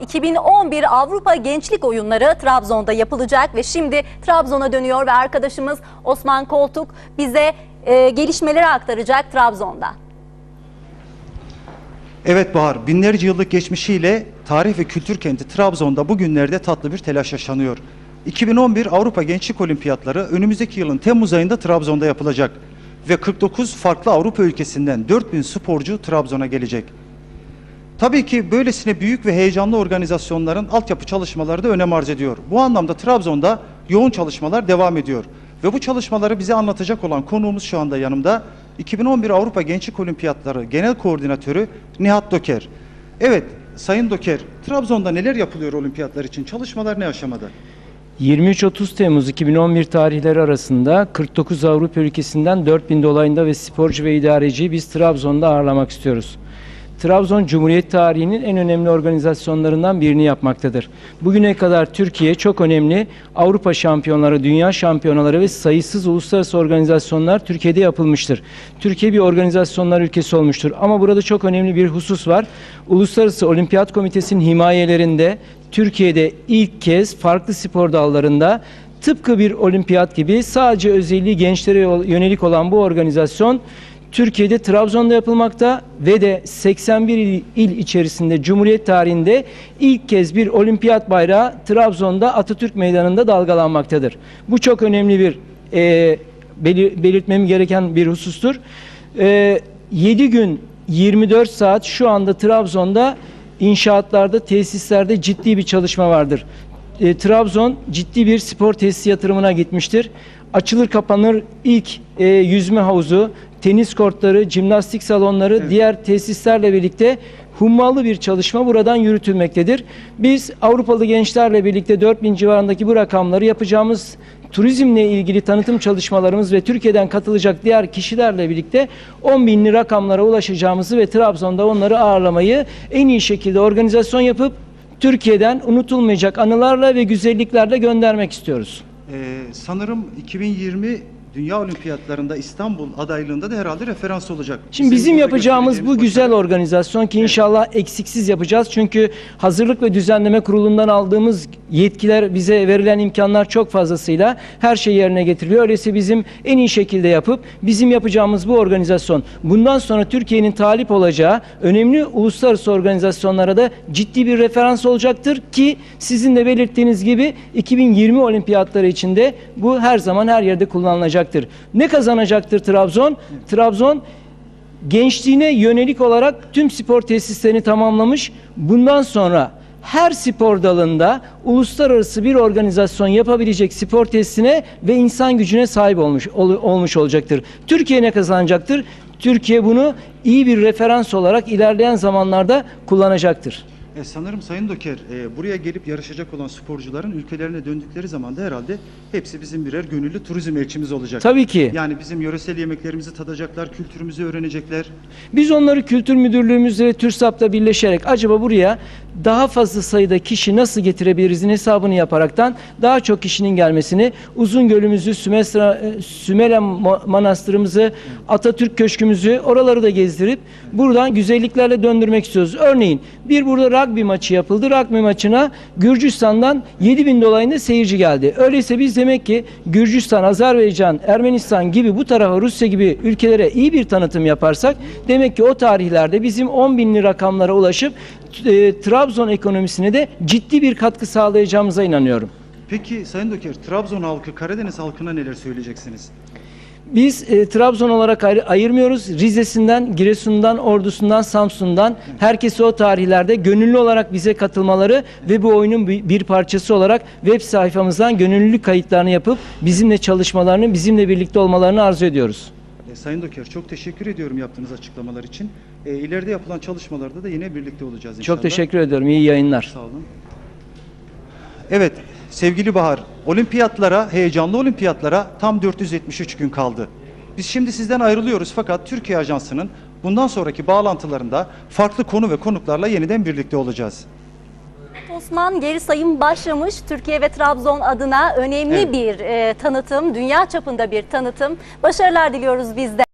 2011 Avrupa Gençlik Oyunları Trabzon'da yapılacak ve şimdi Trabzon'a dönüyor ve arkadaşımız Osman Koltuk bize e, gelişmeleri aktaracak Trabzon'da. Evet Bahar, binlerce yıllık geçmişiyle tarih ve kültür kenti Trabzon'da bugünlerde tatlı bir telaş yaşanıyor. 2011 Avrupa Gençlik Olimpiyatları önümüzdeki yılın Temmuz ayında Trabzon'da yapılacak. Ve 49 farklı Avrupa ülkesinden 4000 sporcu Trabzon'a gelecek. Tabii ki böylesine büyük ve heyecanlı organizasyonların altyapı çalışmaları da önem arz ediyor. Bu anlamda Trabzon'da yoğun çalışmalar devam ediyor. Ve bu çalışmaları bize anlatacak olan konuğumuz şu anda yanımda. 2011 Avrupa Gençlik Olimpiyatları Genel Koordinatörü Nihat Doker. Evet, Sayın Doker, Trabzon'da neler yapılıyor olimpiyatlar için? Çalışmalar ne aşamada? 23-30 Temmuz 2011 tarihleri arasında 49 Avrupa ülkesinden 4000 dolayında ve sporcu ve idareciyi biz Trabzon'da ağırlamak istiyoruz. Trabzon Cumhuriyet tarihinin en önemli organizasyonlarından birini yapmaktadır. Bugüne kadar Türkiye çok önemli Avrupa şampiyonları, dünya şampiyonaları ve sayısız uluslararası organizasyonlar Türkiye'de yapılmıştır. Türkiye bir organizasyonlar ülkesi olmuştur. Ama burada çok önemli bir husus var. Uluslararası Olimpiyat Komitesi'nin himayelerinde Türkiye'de ilk kez farklı spor dallarında tıpkı bir olimpiyat gibi sadece özelliği gençlere yönelik olan bu organizasyon Türkiye'de Trabzon'da yapılmakta ve de 81 il, içerisinde Cumhuriyet tarihinde ilk kez bir olimpiyat bayrağı Trabzon'da Atatürk Meydanı'nda dalgalanmaktadır. Bu çok önemli bir e, belir, belirtmem gereken bir husustur. E, 7 gün 24 saat şu anda Trabzon'da inşaatlarda, tesislerde ciddi bir çalışma vardır. E, Trabzon ciddi bir spor tesisi yatırımına gitmiştir. Açılır kapanır ilk e, yüzme havuzu, tenis kortları, jimnastik salonları, diğer tesislerle birlikte hummalı bir çalışma buradan yürütülmektedir. Biz Avrupalı gençlerle birlikte 4000 civarındaki bu rakamları yapacağımız turizmle ilgili tanıtım çalışmalarımız ve Türkiye'den katılacak diğer kişilerle birlikte 10 binli rakamlara ulaşacağımızı ve Trabzon'da onları ağırlamayı en iyi şekilde organizasyon yapıp Türkiye'den unutulmayacak anılarla ve güzelliklerle göndermek istiyoruz. Ee, sanırım 2020 Dünya Olimpiyatlarında İstanbul adaylığında da herhalde referans olacak. Şimdi Bizim bizim yapacağımız bu güzel başarı. organizasyon ki inşallah eksiksiz yapacağız. Çünkü Hazırlık ve Düzenleme Kurulu'ndan aldığımız yetkiler, bize verilen imkanlar çok fazlasıyla her şey yerine getiriliyor. Öyleyse bizim en iyi şekilde yapıp bizim yapacağımız bu organizasyon bundan sonra Türkiye'nin talip olacağı önemli uluslararası organizasyonlara da ciddi bir referans olacaktır ki sizin de belirttiğiniz gibi 2020 olimpiyatları içinde bu her zaman her yerde kullanılacaktır. Ne kazanacaktır Trabzon? Trabzon gençliğine yönelik olarak tüm spor tesislerini tamamlamış. Bundan sonra her spor dalında uluslararası bir organizasyon yapabilecek spor tesisine ve insan gücüne sahip olmuş ol- olmuş olacaktır. Türkiye ne kazanacaktır? Türkiye bunu iyi bir referans olarak ilerleyen zamanlarda kullanacaktır. E, sanırım Sayın Doker e, buraya gelip yarışacak olan sporcuların ülkelerine döndükleri zaman da herhalde hepsi bizim birer gönüllü turizm elçimiz olacak. Tabii ki. Yani bizim yöresel yemeklerimizi tadacaklar, kültürümüzü öğrenecekler. Biz onları kültür müdürlüğümüzle TÜRSAP'la birleşerek acaba buraya daha fazla sayıda kişi nasıl getirebilirizin hesabını yaparaktan daha çok kişinin gelmesini, Uzungöl'ümüzü, Sümesra, e, Sümele Ma- Manastırımızı, Atatürk Köşkümüzü oraları da gezdirip buradan güzelliklerle döndürmek istiyoruz. Örneğin bir burada rugby maçı yapıldı. Rugby maçına Gürcistan'dan 7000 dolayında seyirci geldi. Öyleyse biz demek ki Gürcistan, Azerbaycan, Ermenistan gibi bu tarafa Rusya gibi ülkelere iyi bir tanıtım yaparsak demek ki o tarihlerde bizim 10 binli rakamlara ulaşıp e, Trabzon ekonomisine de ciddi bir katkı sağlayacağımıza inanıyorum. Peki Sayın Doker, Trabzon halkı, Karadeniz halkına neler söyleyeceksiniz? Biz e, Trabzon olarak ayrı- ayırmıyoruz. Rize'sinden, Giresun'dan, Ordu'sundan, Samsun'dan herkesi o tarihlerde gönüllü olarak bize katılmaları ve bu oyunun bir bir parçası olarak web sayfamızdan gönüllülük kayıtlarını yapıp bizimle çalışmalarını, bizimle birlikte olmalarını arzu ediyoruz. E, Sayın Doker çok teşekkür ediyorum yaptığınız açıklamalar için. E, ileride yapılan çalışmalarda da yine birlikte olacağız inşallah. Çok teşekkür ediyorum. İyi yayınlar. Sağ olun. Evet sevgili Bahar, olimpiyatlara, heyecanlı olimpiyatlara tam 473 gün kaldı. Biz şimdi sizden ayrılıyoruz fakat Türkiye Ajansı'nın bundan sonraki bağlantılarında farklı konu ve konuklarla yeniden birlikte olacağız. Osman geri sayım başlamış. Türkiye ve Trabzon adına önemli Evet. bir e, tanıtım, dünya çapında bir tanıtım. Başarılar diliyoruz biz de.